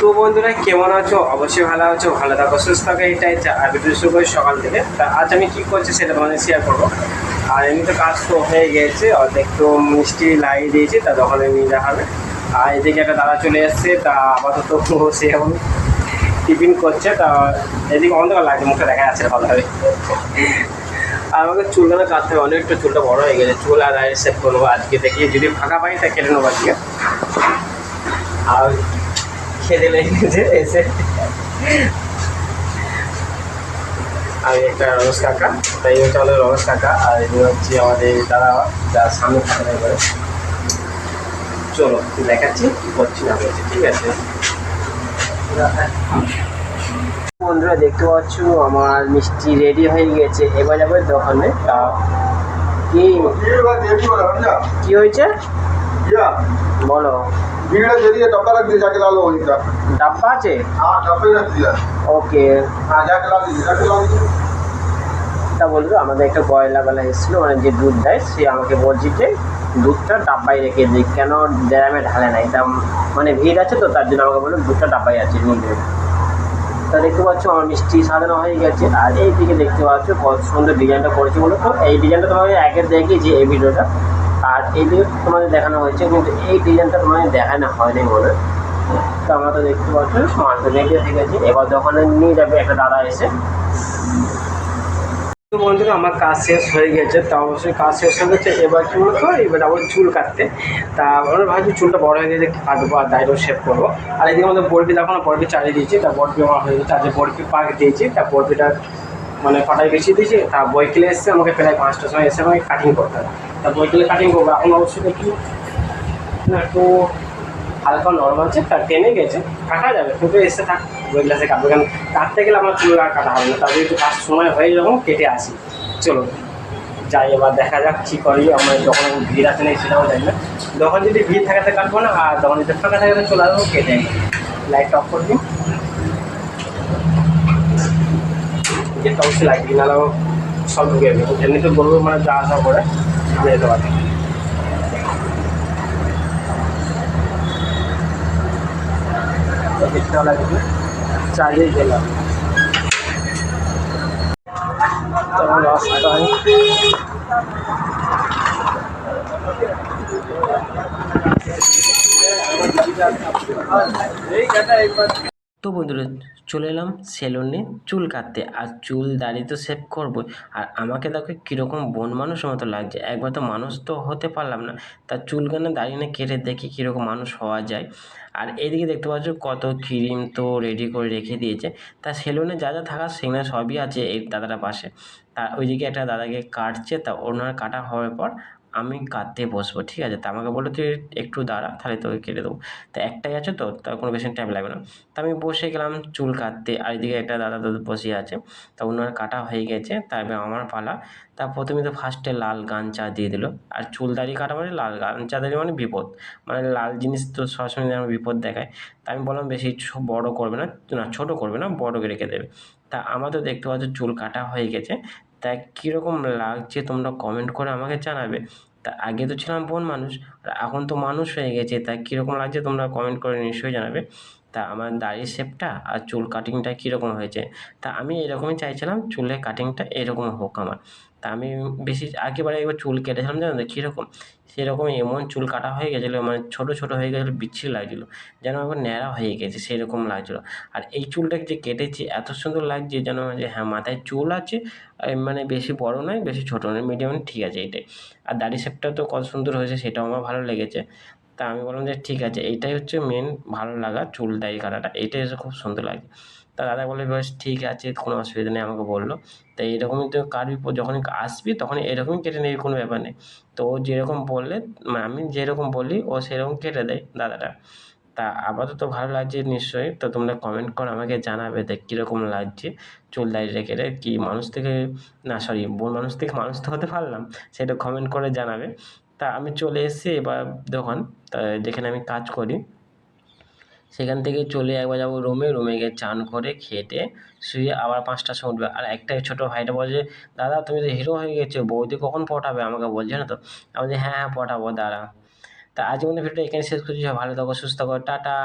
তো বন্ধুরা, কেমন আছো? অবশ্যই ভালো আছো, ভালো থাকো, সুস্থ থাকো, এটাই আর ভিডিও শুরু করি সকাল থেকে। তা আজ আমি কী করছি সেটা তোমাদের শেয়ার করব। আর এমনিতে কাজ তো হয়ে গিয়েছে অর্ধেক একটু মিষ্টি লাগিয়ে দিয়েছি, তা দোকানে নিয়ে হবে। আর এদিকে একটা দাদা চলে এসছে, তা আপাতত সে এখন টিফিন করছে, তা এদিকে অন্ধকার লাগছে মুখে দেখা যাচ্ছে ভালোভাবে। আর আমাকে চুলটা কাটতে হবে, অনেকটা চুলটা বড় হয়ে গেছে, চুল আর সেট করব আজকে। দেখি যদি ফাঁকা পাই, তা কেটে নেব আজকে। আর খেতে লেগেছে এসে। আমি একটা রমেশ কাকা তাই হচ্ছে আমাদের রমেশ কাকা আর এই হচ্ছে আমাদের দাদা যার সামনে থাকা করে চলো দেখাচ্ছি কি করছি না করছি ঠিক আছে? বন্ধুরা দেখতে পাচ্ছ আমার মিষ্টি রেডি হয়ে গেছে। এবার যাবে দোকানে। তা কি কি হয়েছে? বলো। వీడియో జరిగే డబ్బా రద్దీ జాకిలాలో ఇంకా డబ్బా చే డబ్బై రద్దీ ওকে। তা বলবে আমাদের একটা গয়লাবেলা এসেছিল মানে যে দুধ দেয় সে আমাকে বলছি যে দুধটা ডাব্বায় রেখে দিই কেন ড্যামে ঢালে নাই? তা মানে ভিড় আছে তো তার জন্য আমাকে বলল দুধটা ডাব্বাই আছে নিজে তা দেখতে পাচ্ছ আমার মিষ্টি সাজানো হয়ে গেছে আর এই দিকে দেখতে পাচ্ছ কত সুন্দর ডিজাইনটা করেছে বলো তো। এই ডিজাইনটা তোমাকে আগে দেখিয়েছি এই ভিডিওটা। আর এই দিকে তোমাদের দেখানো হয়েছে, কিন্তু এই ডিজাইনটা তোমাদের দেখানো হয়নি হয়। তো আমরা তো দেখতে পাচ্ছ মালটা রেডি হয়ে গেছে এবার দোকানে নিয়ে যাবে একটা দাদা এসে। তো বন্ধুরা, আমার কাজ শেষ হয়ে গেছে, তা অবশ্যই কাজ শেষ হয়ে গেছে। এবার কি বলতো, এবার যাব চুল কাটতে। তা আমরা ভাবছি চুলটা বড় হয়ে গেছে কাটবো আর দায়টাও শেভ করব। আর এদিকে আমাদের বরফি দেখো না, বরফি চালিয়ে দিয়েছি। তা বরফি আমার হয়ে গেছে যে বরফি পাক দিয়েছি। তা বরফিটা মানে কটাই বেশি দিয়েছি। তা বইকেলে এসছে, আমাকে প্রায় পাঁচটার সময় এসে আমাকে কাটিং করতে হবে তা বইকেলে কাটিং করব এখন অবশ্যই একটু না, একটু হালকা নর্মাল আছে তার টেনে গেছে, কাটা যাবে কিন্তু এসে থাক, বই গ্লাসে কাটবে। কারণ কাটতে গেলে আমার চুল আর কাটা হবে না তাদের একটু কাজ সময় হয়ে যখন কেটে আসি। চলো, যাই, এবার দেখা যাক কী করি, আমার যখন ভিড় আছে না সেটাও জানি না। যখন যদি ভিড় থাকাতে কাটবো না, আর যখন যদি ফাঁকা থাকাতে চলে আসব, কেটে লাইট অফ করে দিই। যেটা অবশ্যই দিই নাহলে সব ঢুকে যাবে। এমনিতে বলব মানে যা আসা করে আমি যেতে পারি দেখতে লাগবে চালিয়ে গেলাম। তখন রাস্তায় তো বন্ধুরা, চলে এলাম সেলুনে চুল কাটতে। আর চুল দাড়ি তো সেভ করব আর আমাকে দেখো কীরকম বন মানুষের মতো লাগছে। একবার তো মানুষ তো হতে পারলাম না। তার চুলখানে দাঁড়িয়ে না কেটে দেখি কীরকম মানুষ হওয়া যায়। আর এদিকে দেখতে পাচ্ছ কত ক্রিম তো রেডি করে রেখে দিয়েছে। তা সেলুনে যা যা থাকার সেখানে সবই আছে এই দাদাটার পাশে। তা ওইদিকে একটা দাদাকে কাটছে, তা ওনার কাটা হওয়ার পর আমি কাঁদতে বসবো, ঠিক আছে? তা আমাকে বলল, তুই একটু দাঁড়া, তাহলে তোকে কেটে দেবো। তা একটাই আছে তো তার কোনো বেশি টাইম লাগবে না। তা আমি বসে গেলাম চুল কাটতে, আর এদিকে একটা দাদা দাদু বসে আছে। তা ওনার কাটা হয়ে গেছে তারপরে আমার পালা। তা প্রথমে তো ফার্স্টে লাল গামছা দিয়ে দিল, আর চুল দাড়ি কাটা মানে লাল গামছা দিলে মানে বিপদ। মানে লাল জিনিস তো সবসময় আমার বিপদ দেখায়। তা আমি বললাম, বেশি বড় করবে না না ছোটো করবে না বড় রেখে দেবে। তা আমাদের দেখতে পাচ্ছ চুল কাটা হয়ে গেছে। তা কীরকম লাগছে তোমরা কমেন্ট করে আমাকে জানাবে। তা আগে তো ছিলাম বোন মানুষ, আর এখন তো মানুষ হয়ে গেছে, তা কীরকম লাগছে তোমরা কমেন্ট করে নিশ্চয়ই জানাবে। তা আমার দাড়ির শেপটা আর চুল কাটিংটা কীরকম হয়েছে? তা আমি এরকমই চাইছিলাম, চুলের কাটিংটা এরকম হোক আমার। তা আমি বেশি একেবারে একবার চুল কেটেছিলাম জানো তো, কীরকম? সেরকম এমন চুল কাটা হয়ে গেছিল মানে ছোটো ছোটো হয়ে গেছিল, বিচ্ছিরি লাগছিল, যেন একবার ন্যাড়া হয়ে গেছে, সেরকম লাগছিল। আর এই চুলটা যে কেটেছি, এত সুন্দর লাগছে যেন যে হ্যাঁ মাথায় চুল আছে মানে বেশি বড় নয়, বেশি ছোটো নয় মিডিয়াম ঠিক আছে এটাই। আর দাড়ি শেপটা তো কত সুন্দর হয়েছে, সেটাও আমার ভালো লেগেছে। তা আমি বললাম যে ঠিক আছে এইটাই হচ্ছে মেন ভালো লাগা চুল দাড়ি কাটাটা এইটাই হচ্ছে খুব সুন্দর লাগে তা দাদা বলে বেশ ঠিক আছে, কোনো অসুবিধা নেই। আমাকে বলল। তো এইরকমই তো কাটবি যখনই আসবি তখন এরকমই কেটে নিবি, কোনো ব্যাপার নেই। তো ও যেরকম বললে মানে আমি যেরকম বলি, ও সেরকম কেটে দেয় দাদাটা। তা আপাতত ভালো লাগছে নিশ্চয়ই, তো তোমরা কমেন্ট করো আমাকে জানাবে দেখ কীরকম লাগছে চুল দাড়ি রেখে কি মানুষ থেকে, না সরি বোন মানুষ থেকে মানুষ তো হতে পারলাম, সেটা কমেন্ট করে জানাবে। তা আমি চলে এসেছি এবার দোকান যেখানে আমি কাজ করি। সেখান থেকে চলে একবার যাব রুমে রুমে গিয়ে চান করে খেটে শুয়ে আবার পাঁচটার সময় উঠবে। আর একটা ছোটো ভাইটা বলছে দাদা, তুমি তো হিরো হয়ে গেছো, বৌদি কখন পটাবে? আমাকে বলছে না তো? আমি হ্যাঁ হ্যাঁ পটাবো দাদা তা আজ মধ্যে ভিডিওটা এখানে শেষ করছি। ভালো থাকো, সুস্থ থাকো, টাটা।